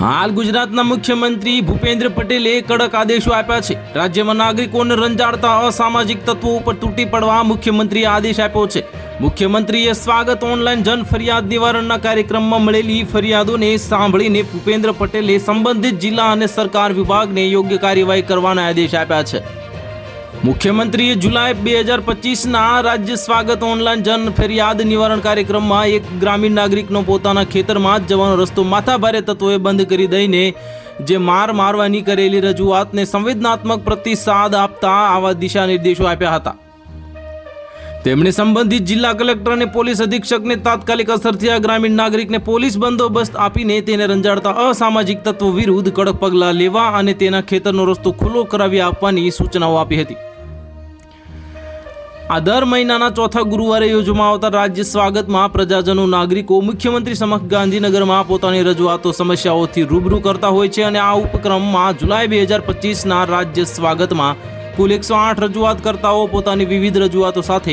હાલ ગુજરાતના મુખ્યમંત્રી ભૂપેન્દ્ર પટેલે કડક આદેશો આપ્યા છે. રાજ્યમાં નાગરિકોને રંજાડતા અસામાજિક તત્વો ઉપર તૂટી પડવા મુખ્યમંત્રીએ આદેશ આપ્યો છે. મુખ્યમંત્રીએ સ્વાગત ઓનલાઈન જન ફરિયાદ નિવારણના કાર્યક્રમમાં મળેલી ફરિયાદોને સાંભળીને ભૂપેન્દ્ર પટેલે સંબંધિત જિલ્લા અને સરકાર વિભાગને યોગ્ય કાર્યવાહી કરવાના આદેશ આપ્યા છે. મુખ્યમંત્રીએ જુલાઈ બે હજાર પચીસના રાજ્ય સ્વાગત ઓનલાઈન જન ફરિયાદ નિવારણ કાર્યક્રમમાં એક ગ્રામીણ નાગરિકનો પોતાના ખેતરમાં જ જવાનો રસ્તો માથાભારે તત્વોએ બંધ કરી દઈને જે માર મારવાની કરેલી રજૂઆતને સંવેદનાત્મક પ્રતિસાદ આપતા આવા દિશા નિર્દેશો આપ્યા હતા. તેમણે સંબંધિત જિલ્લા કલેક્ટર અને પોલીસ અધિક્ષકને તાત્કાલિક અસરથી આ ગ્રામીણ નાગરિકને પોલીસ બંદોબસ્ત આપીને તેને રંજાડતા અસામાજિક તત્વો વિરુદ્ધ કડક પગલાં લેવા અને તેના ખેતરનો રસ્તો ખુલ્લો કરાવી આપવાની સૂચનાઓ આપી હતી. આ દર મહિનાના ચોથા ગુરુવારે યોજવામાં આવતા રાજ્ય સ્વાગતમાં પ્રજાજનો નાગરિકો મુખ્યમંત્રી સમક્ષ ગાંધીનગરમાં પોતાની રજૂઆતો સમસ્યાઓથી રૂબરૂ કરતા હોય છે અને આ ઉપક્રમમાં જુલાઈ બે હજાર પચીસના રાજ્ય સ્વાગતમાં કુલ એકસો આઠ રજૂઆતકર્તાઓ પોતાની વિવિધ રજૂઆતો સાથે